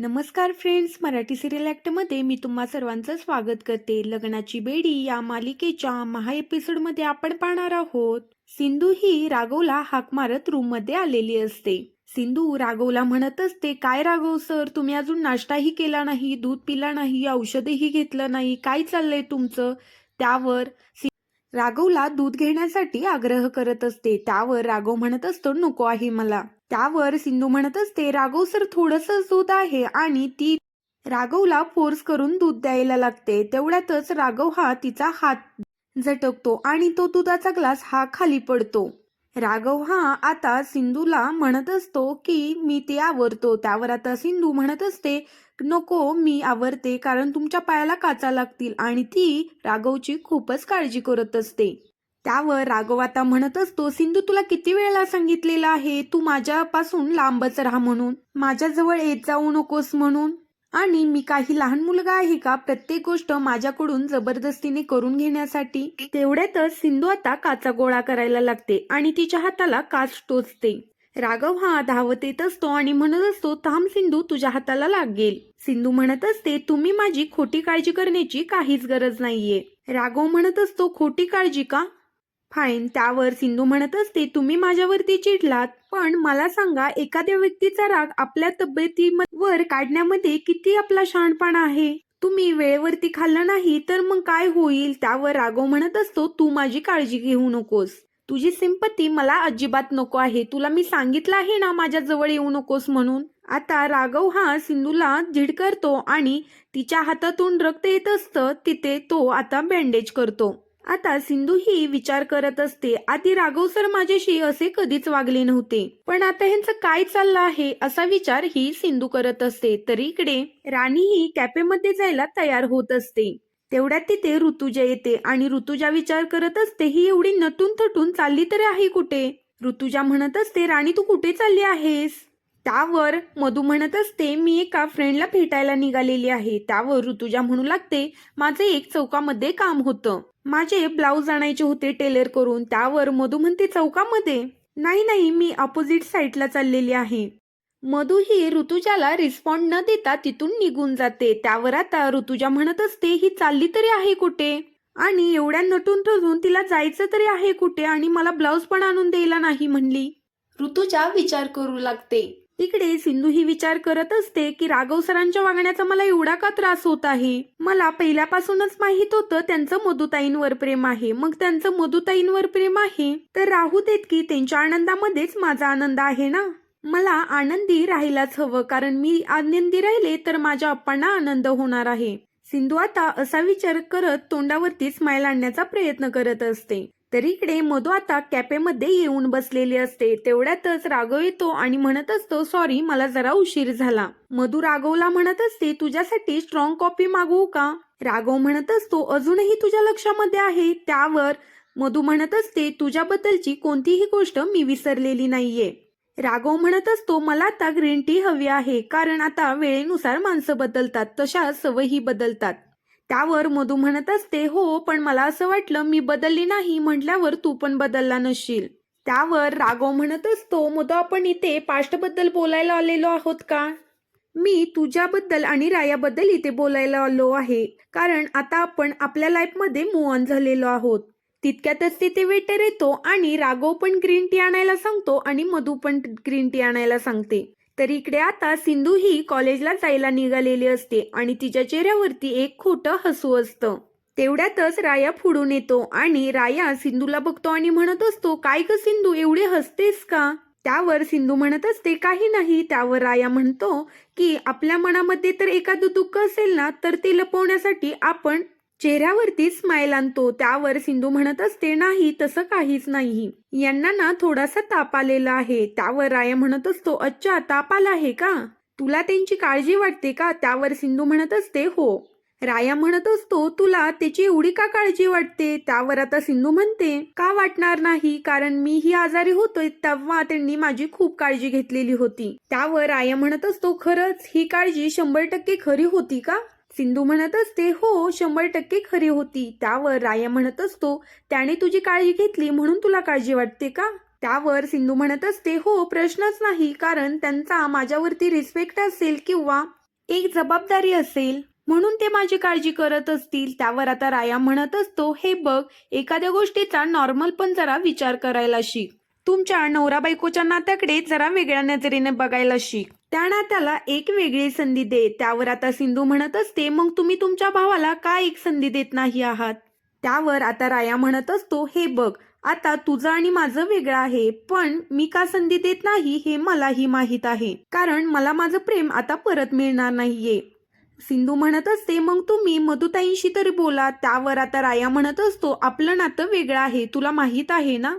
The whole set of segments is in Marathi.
नमस्कार फ्रेंड्स मराठी सिरियल ॲक्टमध्ये मी तुम्हा सर्वांचं स्वागत करते. लग्नाची बेडी या मालिकेच्या महा एपिसोडमध्ये आपण पाहणार आहोत. सिंधू ही राघवला हाक मारत रूममध्ये आलेली असते. सिंधू राघवला म्हणत असते काय राघव सर तुम्ही अजून नाश्ताही केला नाही दूध पिला नाही औषधही घेतलं नाही काय चाललंय तुमचं? त्यावर राघवला दूध घेण्यासाठी आग्रह करत असते. त्यावर राघव म्हणत असतो नको आहे मला. त्यावर सिंधू म्हणत असते राघव सर थोडस दूध आहे आणि ती राघवला फोर्स करून दूध द्यायला लागते. तेवढ्यातच राघव हा तिचा हात झटकतो आणि तो दुधाचा ग्लास हा खाली पडतो. राघव हा आता सिंधूला म्हणत असतो की मी ते आवरतो. त्यावर आता सिंधू म्हणत असते नको मी आवरते कारण तुमच्या पायाला काचा लागतील आणि ती राघवची खूपच काळजी करत असते. त्यावर राघव आता म्हणत असतो सिंधू तुला किती वेळेला सांगितलेलं आहे? तू माझ्यापासून लांबच राहा म्हणून. माझ्याजवळ येत जाऊ नकोस म्हणून. आणि मी काही लहान मुलगा आहे का? प्रत्येक गोष्ट माझ्याकडून जबरदस्तीने करून घेण्यासाठी. तेवढ्यातच सिंधू आता काचा गोळा करायला लागते आणि तिच्या हाताला काच टोचते. राघव हा धावत येत असतो आणि म्हणत असतो थांब सिंधू तुझ्या हाताला लागेल. सिंधू म्हणत असते तुम्ही माझी खोटी काळजी करण्याची काहीच गरज नाहीये. राघव म्हणत असतो खोटी काळजी का? फाईन त्यावर सिंधू म्हणत असते तुम्ही माझ्यावरती चिडलात पण मला सांगा एखाद्या व्यक्तीचा राग आपल्या तब्येतीवर काढण्यामध्ये किती आपला शहाणपणा आहे? तुम्ही वेळेवरती खाल्लं नाही तर मग काय होईल? त्यावर राघव म्हणत असतो तू माझी काळजी घेऊ नकोस. तुझी सिंपत्ती मला अजिबात नको आहे. तुला मी सांगितलं आहे ना माझ्या जवळ येऊ नकोस म्हणून? आता राघव हा सिंधूला झिडकरतो आणि तिच्या हातातून रक्त येत असतं तिथे तो आता बँडेज करतो. आता सिंधू ही विचार करत असते आधी राघव सर माझ्याशी असे कधीच वागले नव्हते. पण आता ह्यांचं काय चाललं आहे? असा विचार ही सिंधू करत असते. तर इकडे राणी ही कॅफेमध्ये जायला तयार होत असते. तेवढ्यात तिथे ऋतुजा येते आणि ऋतुजा विचार करत असते ही एवढी नटून थटून चालली तरी आहे कुठे? ऋतुजा म्हणत असते राणी तू कुठे चालली आहेस? त्यावर मधू म्हणत असते मी एका फ्रेंडला भेटायला निघालेली आहे. त्यावर ऋतुजा म्हणू लागते माझे एक चौकामध्ये काम होतं. माझे ब्लाऊज आणायचे होते टेलर करून. त्यावर मधू म्हणते चौकामध्ये? नाही नाही मी अपोजिट साईडला चाललेली आहे. मधू ही ऋतुजाला रिस्पॉन्ड न देता तिथून निघून जाते. त्यावर आता ऋतुजा म्हणत असते ही चालली तरी आहे कुठे? आणि एवढ्या नटून थटून तिला जायचं तरी आहे कुठे आणि मला ब्लाऊज पण आणून द्यायला नाही म्हणली. ऋतुजा विचार करू लागते. तिकडे सिंधू ही विचार करत असते की राघव सरांच्या वागण्याचा मला एवढा का त्रास होत आहे? मला पहिल्यापासूनच माहीत होतं त्यांचं मधुताईंवर प्रेम आहे. मग त्यांचं मधुताईंवर प्रेम आहे? तर राहू देत की त्यांच्या आनंदामध्येच माझा आनंद आहे ना? मला आनंदी राहायलाच हवं कारण मी आनंदी राहिले तर माझ्या अप्पांना आनंद होणार आहे. सिंधू आता असा विचार करत तोंडावरती स्माईल आणण्याचा प्रयत्न करत असते. तर इकडे मधू आता कॅफेमध्ये येऊन बसलेली असते. तेवढ्यातच राघव येतो आणि म्हणत असतो सॉरी मला जरा उशीर झाला. मधू राघवला म्हणत असते तुझ्यासाठी स्ट्रॉंग कॉफी मागवू का? राघव म्हणत असतो अजूनही तुझ्या लक्षामध्ये आहे. त्यावर मधू म्हणत असते तुझ्याबद्दलची कोणतीही गोष्ट मी विसरलेली नाहीये. राघव म्हणत असतो मला आता ग्रीन टी हवी आहे कारण आता वेळेनुसार माणसं बदलतात तशा सवयी बदलतात. त्यावर मधू म्हणत असते हो पण मला असं वाटलं मी बदलली नाही म्हटल्यावर तू पण बदलला नसशील. त्यावर राघव म्हणत असतो मधू आपण इथे पास्टबद्दल बोलायला आलेलो आहोत का? मी तुझ्याबद्दल आणि रायाबद्दल इथे बोलायला आलो आहे कारण आता आपण आपल्या लाईफमध्ये मूव ऑन झालेलो आहोत. तितक्यातच तिथे वेटर येतो आणि राघव पण ग्रीन टी आणायला सांगतो आणि मधू पण ग्रीन टी आणायला सांगते. तर इकडे आता सिंधू ही कॉलेजला जायला निघालेली असते आणि तिच्या चेहऱ्यावरती एक खोटं हसू असतं. तेवढ्यातच राया फुडून येतो आणि राया सिंधूला बघतो आणि म्हणत असतो काय ग सिंधू एवढे हसतेस का? त्यावर सिंधू म्हणत असते काही नाही. त्यावर राया म्हणतो की आपल्या मनामध्ये तर एखादं दुःख असेल ना तर ते लपवण्यासाठी आपण चेहऱ्यावरती स्माईल आणतो. त्यावर सिंधू म्हणत असते नाही तसं काहीच नाही. यांना ना थोडासा ताप आलेला आहे. त्यावर राया म्हणत असतो अच्छा ताप आला आहे का? तुला त्यांची काळजी वाटते का? त्यावर सिंधू म्हणत असते हो. राया म्हणत असतो तुला त्याची एवढी का काळजी वाटते? त्यावर आता सिंधू म्हणते का वाटणार नाही? कारण मी ही आजारी होतोय तेव्हा त्यांनी माझी खूप काळजी घेतलेली होती. त्यावर राया म्हणत असतो खरंच ही काळजी शंभर टक्के खरी होती का? सिंधू म्हणत असते हो शंभर टक्के खरी होती. त्यावर राया म्हणत असतो त्याने तुझी काळजी घेतली म्हणून तुला काळजी वाटते का? त्यावर सिंधू म्हणत असते हो प्रश्नच नाही कारण त्यांचा माझ्यावरती रिस्पेक्ट असेल किंवा एक जबाबदारी असेल म्हणून ते माझी काळजी करत असतील. त्यावर आता राया म्हणत असतो हे बघ एखाद्या गोष्टीचा नॉर्मल पण जरा विचार करायला शिक. तुमच्या नवरा बायकोच्या नात्याकडे जरा वेगळ्या नजरेने बघायला शिक. त्या नात्याला एक वेगळी संधी दे. त्यावर आता सिंधू म्हणत असते मग तुम्ही तुमच्या भावाला का एक संधी देत नाही आहात? त्यावर आता राया म्हणत असतो हे बघ आता तुझं आणि माझं वेगळं आहे पण मी का संधी देत नाही हे मलाही माहीत आहे. कारण मला माझं प्रेम आता परत मिळणार नाहीये. सिंधू म्हणत असते मग तुम्ही मधुताईंशी तरी बोला. त्यावर आता राया म्हणत असतो आपलं नातं वेगळं आहे तुला माहीत आहे ना?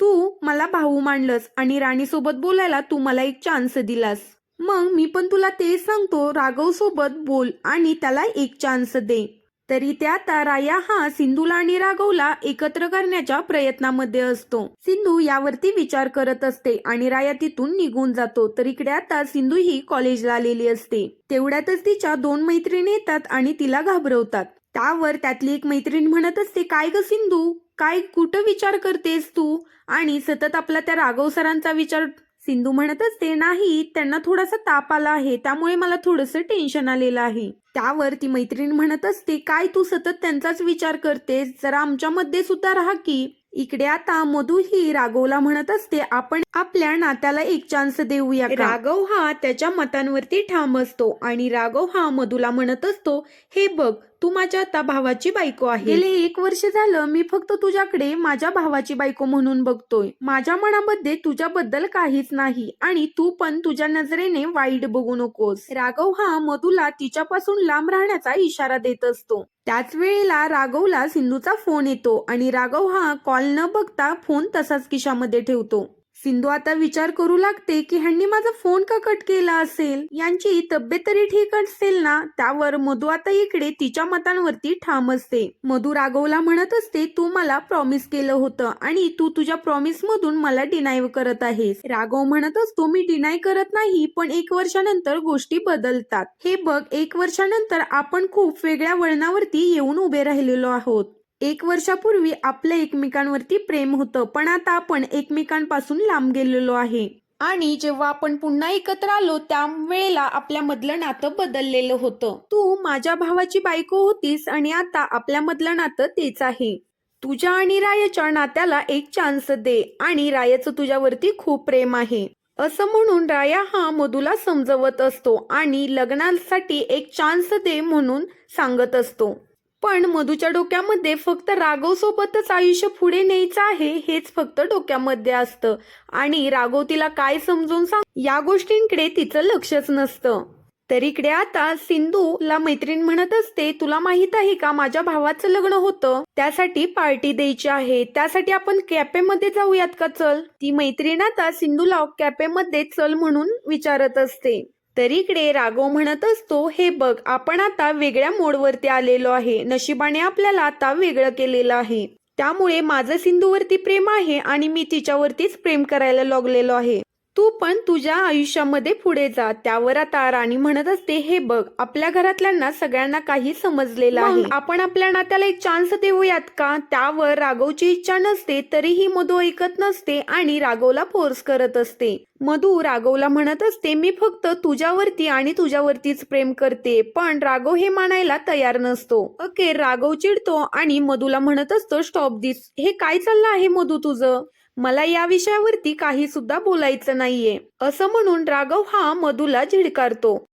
तू मला भाऊ मांडलंस आणि राणीसोबत बोलायला तू मला एक चान्स दिलास. मग मी पण तुला ते सांगतो राघव सोबत बोल आणि त्याला एक चान्स दे. तरी त्या आता राया हा सिंधूला आणि राघवला एकत्र करण्याच्या प्रयत्नामध्ये असतो. सिंधू यावरती विचार करत असते आणि राया तिथून निघून जातो. तर इकडे आता सिंधू ही कॉलेजला आलेली असते. तेवढ्यातच तिच्या दोन मैत्रिणी येतात आणि तिला घाबरवतात. त्यावर त्यातली एक मैत्रीण म्हणत असते काय ग सिंधू? काय कुठं विचार करतेस तू? आणि सतत आपला त्या राघव सरांचा विचार सिंधू म्हणत असते नाही त्यांना थोडासा ताप आला आहे त्यामुळे मला थोडंसं टेन्शन आलेलं आहे. त्यावर ती मैत्रीण म्हणत असते काय तू सतत त्यांचाच विचार करतेस? जरा आमच्यामध्ये सुद्धा राहा की. इकडे आता मधू ही राघवला म्हणत असते आपण आपल्या नात्याला एक चान्स देऊया राघव हा त्याच्या मतांवरती ठाम असतो आणि राघव हा मधूला म्हणत असतो हे बघ तू माझ्या आता भावाची बायको आहे. गेले एक वर्ष झालं मी फक्त तुझ्याकडे माझ्या भावाची बायको म्हणून बघतोय. माझ्या मनामध्ये तुझ्याबद्दल काहीच नाही आणि तू पण तुझ्या नजरेने वाईट बघू नकोस. राघव हा मधूला तिच्यापासून लांब राहण्याचा इशारा देत असतो. त्याच वेळेला राघवला सिंधूचा फोन येतो आणि राघव हा कॉल न बघता फोन तसाच खिशामध्ये ठेवतो. सिंधू आता विचार करू लागते की ह्यांनी माझा फोन का कट केला असेल? यांची तब्येत तरी ठीक असेल ना? त्यावर मधू आता इकडे तिच्या मतांवरती ठाम असते. मधू राघवला म्हणत असते तू मला प्रॉमिस केलं होतं आणि तू तुझ्या प्रॉमिस मधून मला डिनाय करत आहेस. राघव म्हणत असतो मी डिनाय करत नाही पण एक वर्षानंतर गोष्टी बदलतात. हे बघ एक वर्षानंतर आपण खूप वेगळ्या वळणावरती येऊन उभे राहिलेलो आहोत. एक वर्षापूर्वी आपलं एकमेकांवरती प्रेम होतं पण आता आपण एकमेकांपासून लांब गेलेलो आहे. आणि जेव्हा आपण पुन्हा एकत्र आलो त्या वेळेला आपल्यामधलं नातं बदललेलं होतं. तू माझ्या भावाची बायको होतीस आणि आता आपल्यामधलं नातं तेच आहे. तुझ्या आणि रायाच्या नात्याला एक चान्स दे आणि रायाचं तुझ्यावरती खूप प्रेम आहे. असं म्हणून राया हा मधूला समजवत असतो आणि लग्नासाठी एक चान्स दे म्हणून सांगत असतो. पण मधूच्या डोक्यामध्ये फक्त राघव सोबतच आयुष्य पुढे न्यायचं आहे हेच फक्त डोक्यामध्ये असतं. आणि राघव तिला काय समजून सांग या गोष्टींकडे तिचं लक्षच नसतं. तर इकडे आता सिंधूला मैत्रीण म्हणत असते तुला माहीत आहे का माझ्या भावाचं लग्न होतं? त्यासाठी पार्टी द्यायची आहे. त्यासाठी आपण कॅफेमध्ये जाऊयात का चल? ती मैत्रीण आता सिंधूला कॅफेमध्ये चल म्हणून विचारत असते. तर इकडे राघव म्हणत असतो हे बघ आपण आता वेगळ्या मोडवरती आलेलो आहे. नशिबाने आपल्याला आता वेगळं केलेलं आहे. त्यामुळे माझं सिंधूवरती प्रेम आहे आणि मी तिच्यावरतीच प्रेम करायला लागलेलो आहे. तू पण तुझ्या आयुष्यामध्ये पुढे जा. त्यावर आता राणी म्हणत असते हे बघ आपल्या घरातल्यांना सगळ्यांना काही समजलेलं आहे. आपण आपल्या नात्याला एक चान्स देऊयात का? त्यावर राघवची इच्छा नसते तरीही मधू ऐकत नसते आणि राघवला फोर्स करत असते. मधू राघवला म्हणत असते मी फक्त तुझ्यावरती आणि तुझ्यावरतीच प्रेम करते पण राघव हे मानायला तयार नसतो. ओके. राघव चिडतो आणि मधूला म्हणत असतो स्टॉप दिस. हे काय चाललं आहे मधू तुझं? मला या विषयावरती काही सुद्धा बोलायचं नाहीये. असं म्हणून राघव हा मधूला झिडकारतो.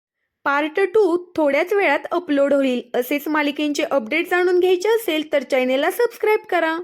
पार्ट टू थोड्याच वेळात अपलोड होईल. असेच मालिकेंचे अपडेट जाणून घ्यायचे असेल तर चॅनेलला सबस्क्राईब करा.